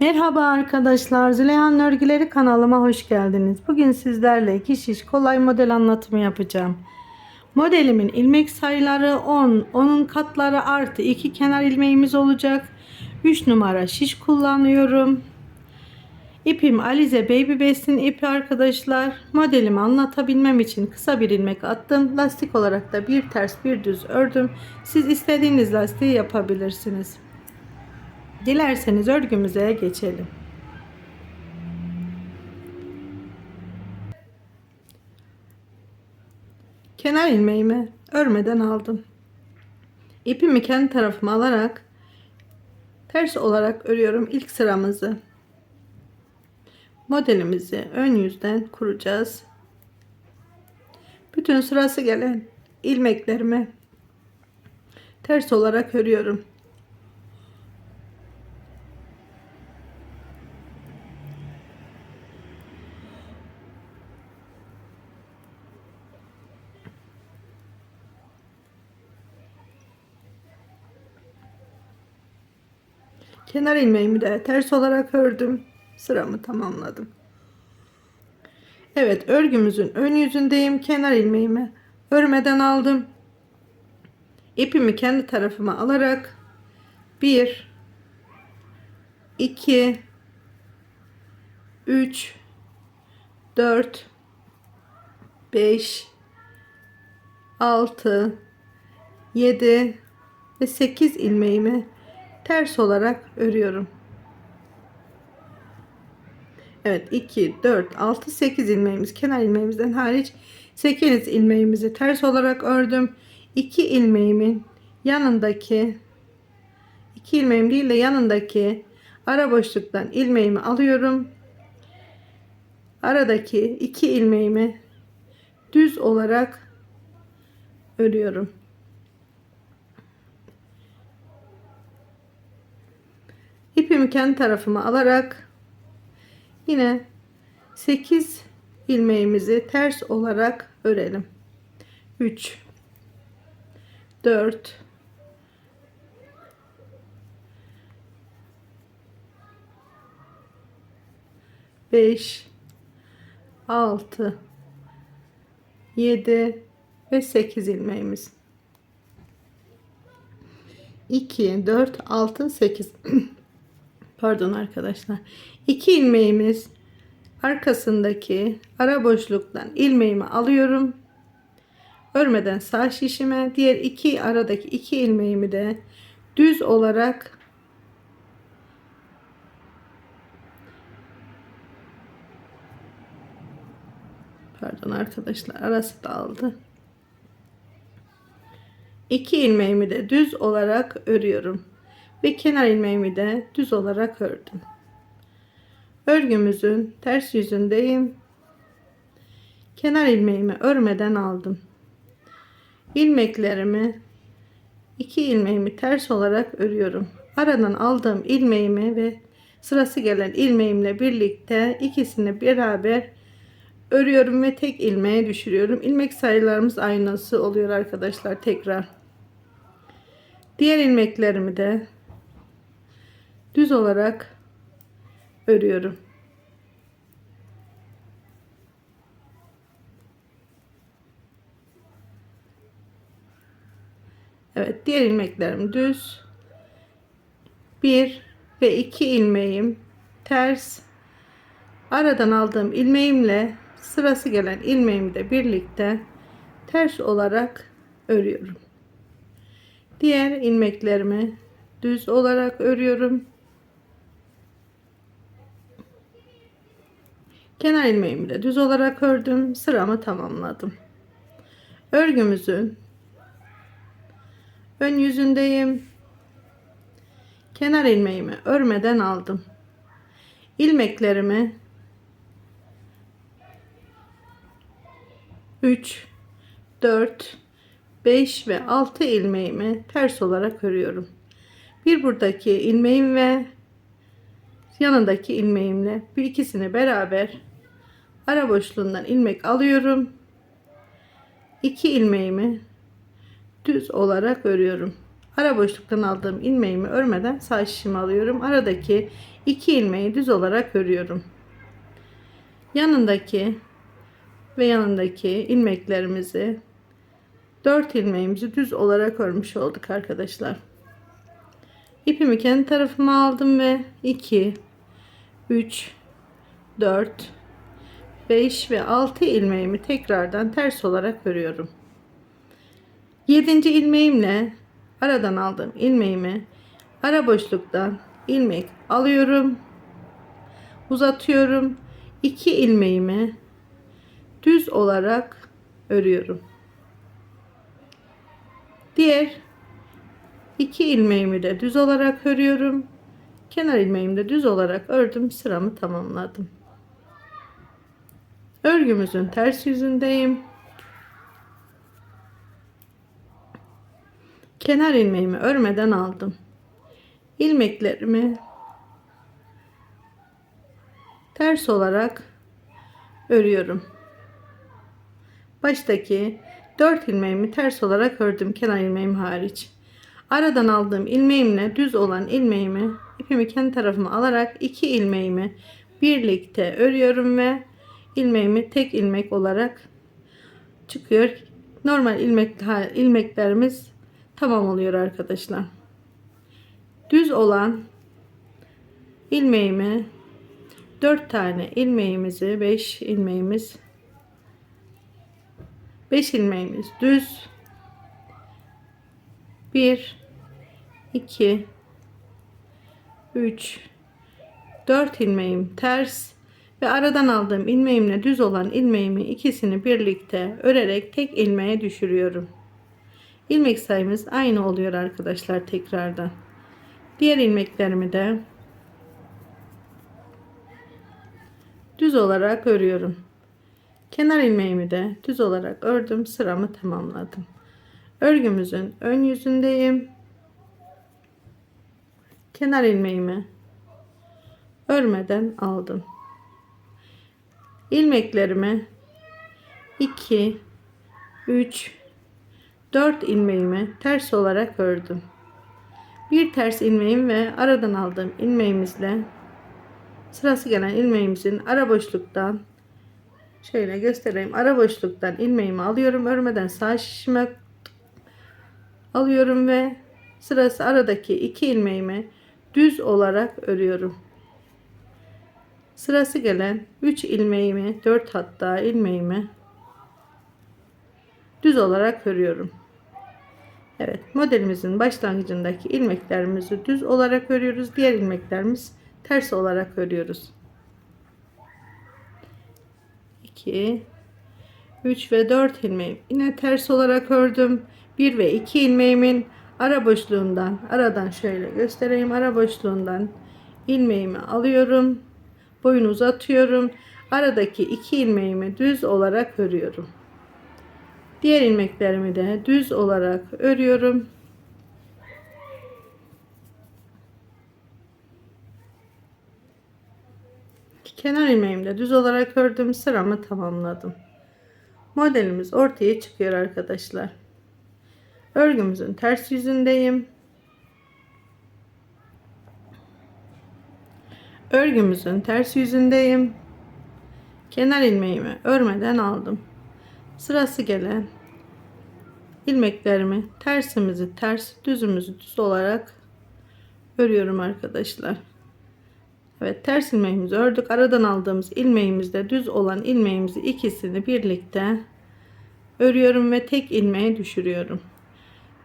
Merhaba arkadaşlar, Züleyhan Örgüleri kanalıma hoş geldiniz. Bugün sizlerle iki şiş kolay model anlatımı yapacağım. Modelimin ilmek sayıları 10, onun katları artı 2 kenar ilmeğimiz olacak. 3 numara şiş kullanıyorum. İpim Alize Baby Best'in ipi arkadaşlar. Modelimi anlatabilmem için kısa bir ilmek attım. Lastik olarak da bir ters bir düz ördüm. Siz istediğiniz lastiği yapabilirsiniz. Dilerseniz örgümüze geçelim. Kenar ilmeğimi örmeden aldım. İpimi kendi tarafıma alarak ters olarak örüyorum ilk sıramızı. Modelimizi ön yüzden kuracağız. Bütün sırası gelen ilmeklerimi ters olarak örüyorum. Kenar ilmeğimi de ters olarak ördüm. Sıramı tamamladım. Evet örgümüzün ön yüzündeyim. Kenar ilmeğimi örmeden aldım. İpimi kendi tarafıma alarak 1 2 3 4 5 6 7 ve 8 ilmeğimi ters olarak örüyorum. Evet 2 4 6 8 ilmeğimiz kenar ilmeğimizden hariç 8 ilmeğimizi ters olarak ördüm. 2 ilmeğimin yanındaki 2 ilmeğim değil de yanındaki ara boşluktan ilmeğimi alıyorum. Aradaki 2 ilmeğimi düz olarak örüyorum. İpimi kendi tarafıma alarak yine 8 ilmeğimizi ters olarak örelim. 3 4 5 6 7 ve 8 ilmeğimiz 2 4 6 8 pardon arkadaşlar. 2 ilmeğimiz arkasındaki ara boşluktan ilmeğimi alıyorum. Örmeden sağ şişime diğer iki aradaki iki ilmeğimi de düz olarak pardon arkadaşlar arası dağıldı iki ilmeğimi de düz olarak örüyorum ve kenar ilmeğimi de düz olarak ördüm. Örgümüzün ters yüzündeyim. Kenar ilmeğimi örmeden aldım. İlmeklerimi iki ilmeğimi ters olarak örüyorum. Aradan aldığım ilmeğimi ve sırası gelen ilmeğimle birlikte ikisini beraber örüyorum ve tek ilmeğe düşürüyorum. İlmek sayılarımız aynısı oluyor arkadaşlar tekrar. Diğer ilmeklerimi de düz olarak örüyorum Evet diğer ilmeklerim düz. 1 ve 2 ilmeğim ters. Aradan aldığım ilmeğimle sırası gelen ilmeğimi de birlikte ters olarak örüyorum. Diğer ilmeklerimi düz olarak örüyorum. Kenar ilmeğimi de düz olarak ördüm. Sıramı tamamladım. Örgümüzün ön yüzündeyim. Kenar ilmeğimi örmeden aldım. İlmeklerimi 3 4 5 ve 6 ilmeğimi ters olarak örüyorum. Bir buradaki ilmeğim ve yanındaki ilmeğimle bir ikisini beraber ara boşluğundan ilmek alıyorum. 2 ilmeğimi düz olarak örüyorum. Ara boşluktan aldığım ilmeğimi örmeden sağ şişimi alıyorum. Aradaki iki ilmeği düz olarak örüyorum. Yanındaki ve yanındaki ilmeklerimizi 4 ilmeğimizi düz olarak örmüş olduk arkadaşlar. İpimi kendi tarafıma aldım ve 2 3 4 5 ve 6 ilmeğimi tekrardan ters olarak örüyorum. 7. ilmeğimle aradan aldığım ilmeğimi ara boşluktan ilmek alıyorum. Uzatıyorum. 2 ilmeğimi düz olarak örüyorum. Diğer iki ilmeğimi de düz olarak örüyorum. Kenar ilmeğimi de düz olarak ördüm. Sıramı tamamladım. Örgümüzün ters yüzündeyim. Kenar ilmeğimi örmeden aldım. İlmeklerimi ters olarak örüyorum. Baştaki 4 ilmeğimi ters olarak ördüm kenar ilmeğim hariç. Aradan aldığım ilmeğimle düz olan ilmeğimi ipimi kendi tarafıma alarak iki ilmeğimi birlikte örüyorum ve ilmeğimi tek ilmek olarak çıkıyor. Normal ilmek ilmeklerimiz tamam oluyor arkadaşlar. Düz olan ilmeğimi 4 tane ilmeğimizi 5 ilmeğimiz 5 ilmeğimiz düz 1 2 3 4 ilmeğim ters ve aradan aldığım ilmeğimle düz olan ilmeğimi ikisini birlikte örerek tek ilmeğe düşürüyorum. İlmek sayımız aynı oluyor arkadaşlar tekrardan. Diğer ilmeklerimi de düz olarak örüyorum. Kenar ilmeğimi de düz olarak ördüm. Sıramı tamamladım. Örgümüzün ön yüzündeyim. Kenar ilmeğimi örmeden aldım. İlmeklerimi 2 3 4 ilmeğimi ters olarak ördüm. Bir ters ilmeğim ve aradan aldığım ilmeğimizle sırası gelen ilmeğimizin ara boşluktan Şöyle göstereyim. Ara boşluktan ilmeğimi alıyorum. Örmeden sağ şişime alıyorum ve sırası aradaki iki ilmeğimi düz olarak örüyorum. Sırası gelen 3 ilmeğimi 4 hatta ilmeğimi düz olarak örüyorum. Evet modelimizin başlangıcındaki ilmeklerimizi düz olarak örüyoruz. Diğer ilmeklerimiz ters olarak örüyoruz. 2 3 ve 4 ilmeğim yine ters olarak ördüm 1 ve 2 ilmeğimin ara boşluğundan aradan şöyle göstereyim ara boşluğundan ilmeğimi alıyorum boyunu uzatıyorum aradaki 2 ilmeğimi düz olarak örüyorum diğer ilmeklerimi de düz olarak örüyorum Kenar ilmeğimi de düz olarak ördüm. Sıramı tamamladım. Modelimiz ortaya çıkıyor arkadaşlar. Örgümüzün ters yüzündeyim. Örgümüzün ters yüzündeyim. Kenar ilmeğimi örmeden aldım. Sırası gelen ilmeklerimi tersimizi ters, düzümüzü düz olarak örüyorum arkadaşlar. Evet ters ilmeğimizi ördük. Aradan aldığımız ilmeğimizde düz olan ilmeğimizi ikisini birlikte örüyorum ve tek ilmeğe düşürüyorum.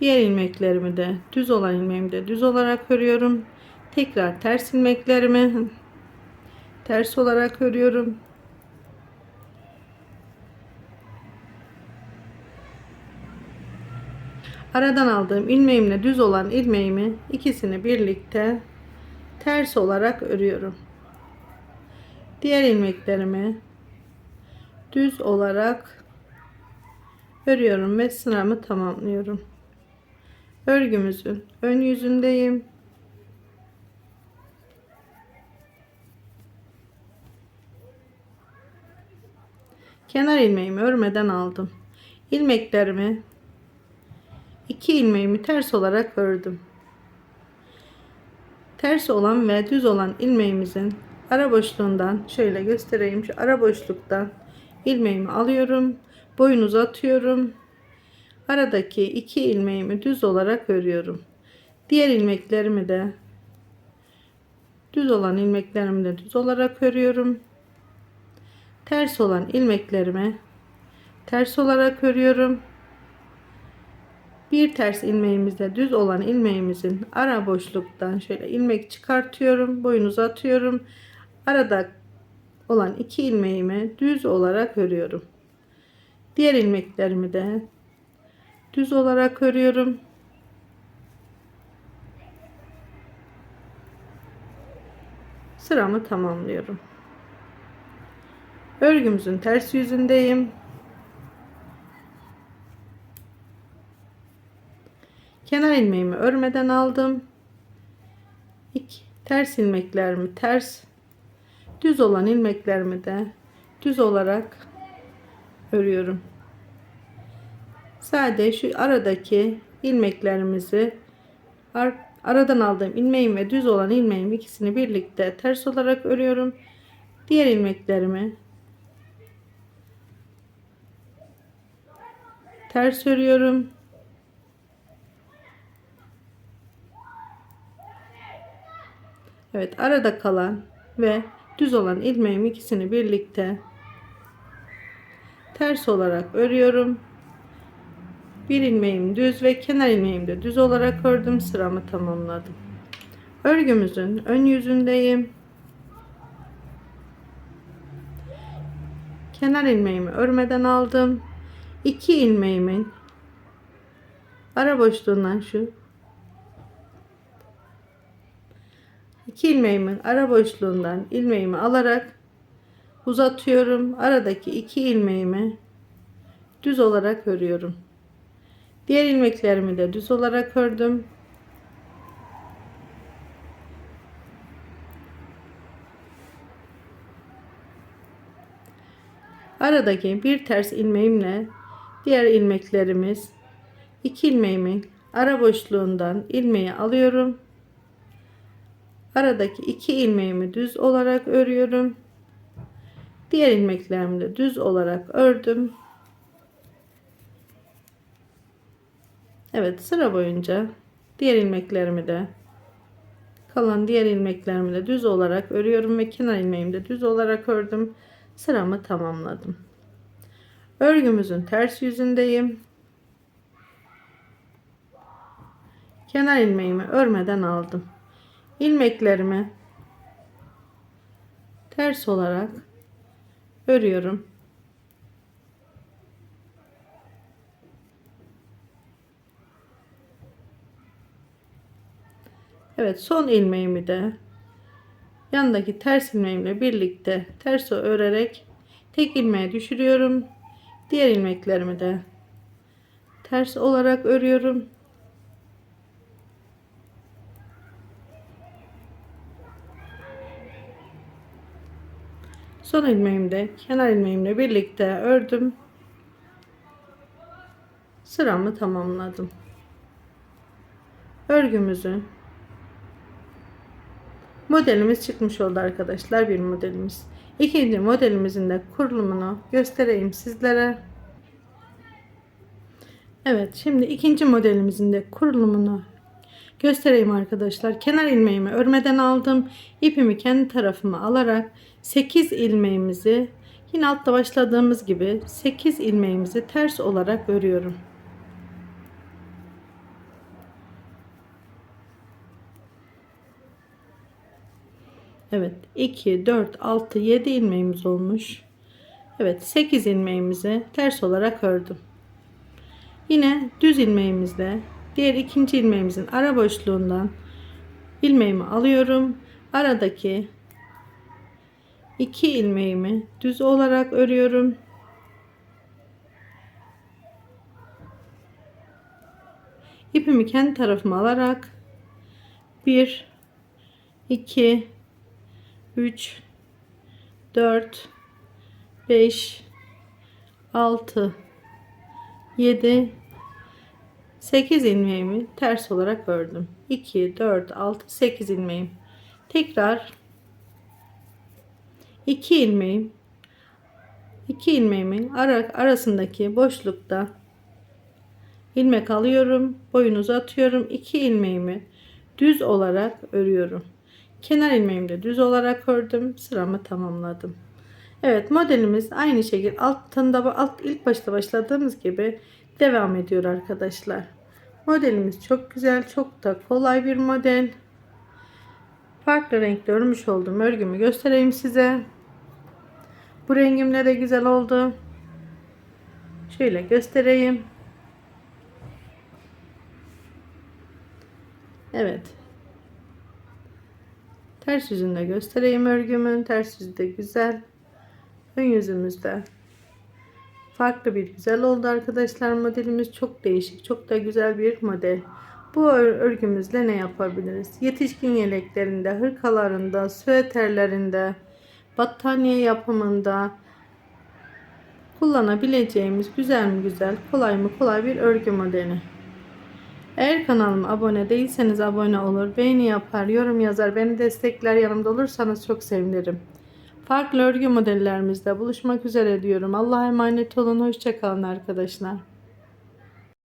Diğer ilmeklerimi de düz olan ilmeğimi de düz olarak örüyorum. Tekrar ters ilmeklerimi ters olarak örüyorum. Aradan aldığım ilmeğimle düz olan ilmeğimi ikisini birlikte ters olarak örüyorum. Diğer ilmeklerimi düz olarak örüyorum ve sıramı tamamlıyorum. Örgümüzün ön yüzündeyim. Kenar ilmeğimi örmeden aldım. İlmeklerimi 2 ilmeğimi ters olarak ördüm. Ters olan ve düz olan ilmeğimizin ara boşluğundan şöyle göstereyim. Şu ara boşluktan ilmeğimi alıyorum. Boyun uzatıyorum. Aradaki iki ilmeğimi düz olarak örüyorum. Diğer ilmeklerimi de düz olan ilmeklerimi de düz olarak örüyorum. Ters olan ilmeklerimi ters olarak örüyorum. Bir ters ilmeğimizde düz olan ilmeğimizin ara boşluktan şöyle ilmek çıkartıyorum. Boyun uzatıyorum. Arada olan iki ilmeğimi düz olarak örüyorum. Diğer ilmeklerimi de düz olarak örüyorum. Sıramı tamamlıyorum. Örgümüzün ters yüzündeyim. Kenar ilmeğimi örmeden aldım. İki, ters ilmeklerimi ters düz olan ilmeklerimi de düz olarak örüyorum. Sade şu aradaki ilmeklerimizi ar aradan aldığım ilmeğim ve düz olan ilmeğim ikisini birlikte ters olarak örüyorum. Diğer ilmeklerimi ters örüyorum. Evet arada kalan ve düz olan ilmeğim ikisini birlikte ters olarak örüyorum. Bir ilmeğim düz ve kenar ilmeğimi de düz olarak ördüm. Sıramı tamamladım. Örgümüzün ön yüzündeyim. Kenar ilmeğimi örmeden aldım. 2 ilmeğimin ara boşluğundan şu 2 ilmeğimin ara boşluğundan ilmeğimi alarak uzatıyorum. Aradaki 2 ilmeğimi düz olarak örüyorum. Diğer ilmeklerimi de düz olarak ördüm. Aradaki bir ters ilmeğimle diğer ilmeklerimiz iki ilmeğimin ara boşluğundan ilmeği alıyorum. Aradaki iki ilmeğimi düz olarak örüyorum. Diğer ilmeklerimi de düz olarak ördüm. Evet sıra boyunca diğer ilmeklerimi de kalan diğer ilmeklerimi de düz olarak örüyorum ve kenar ilmeğimi de düz olarak ördüm. Sıramı tamamladım. Örgümüzün ters yüzündeyim. Kenar ilmeğimi örmeden aldım. İlmeklerimi ters olarak örüyorum. Evet son ilmeğimi de yanındaki ters ilmeğimle birlikte ters örerek tek ilmeğe düşürüyorum. Diğer ilmeklerimi de ters olarak örüyorum. Son ilmeğimi de kenar ilmeğimle birlikte ördüm. Sıramı tamamladım. Örgümüzün modelimiz çıkmış oldu arkadaşlar bir modelimiz. İkinci modelimizin de kurulumunu göstereyim sizlere. Evet şimdi ikinci modelimizin de kurulumunu göstereyim arkadaşlar. Kenar ilmeğimi örmeden aldım. İpimi kendi tarafıma alarak 8 ilmeğimizi yine altta başladığımız gibi 8 ilmeğimizi ters olarak örüyorum. Evet 2 4 6 7 ilmeğimiz olmuş. Evet 8 ilmeğimizi ters olarak ördüm. Yine düz ilmeğimizle diğer ikinci ilmeğimizin ara boşluğundan ilmeğimi alıyorum. Aradaki iki ilmeğimi düz olarak örüyorum. İpimi kendi tarafıma alarak 1 2 3 4 5 6 7 8 ilmeğimi ters olarak ördüm. 2, 4, 6, 8 ilmeğim. Tekrar 2 ilmeğim 2 ilmeğimin ara, arasındaki boşlukta ilmek alıyorum. Boyunu uzatıyorum. 2 ilmeğimi düz olarak örüyorum. Kenar ilmeğimi de düz olarak ördüm. Sıramı tamamladım. Evet modelimiz aynı şekilde altında alt ilk başta başladığımız gibi devam ediyor arkadaşlar. Modelimiz çok güzel, çok da kolay bir model. Farklı renkte örmüş olduğum örgümü göstereyim size. Bu rengimle de güzel oldu. Şöyle göstereyim. Evet. Ters yüzünde göstereyim örgümün. Ters yüzü de güzel. Ön yüzümüzde farklı bir güzel oldu arkadaşlar. Modelimiz çok değişik. Çok da güzel bir model. Bu ör- örgümüzle ne yapabiliriz? Yetişkin yeleklerinde, hırkalarında, süeterlerinde, battaniye yapımında kullanabileceğimiz güzel mi güzel, kolay mı kolay bir örgü modeli. Eğer kanalıma abone değilseniz abone olur, beğeni yapar, yorum yazar, beni destekler, yanımda olursanız çok sevinirim. Farklı örgü modellerimizde buluşmak üzere diyorum. Allah'a emanet olun. Hoşçakalın arkadaşlar.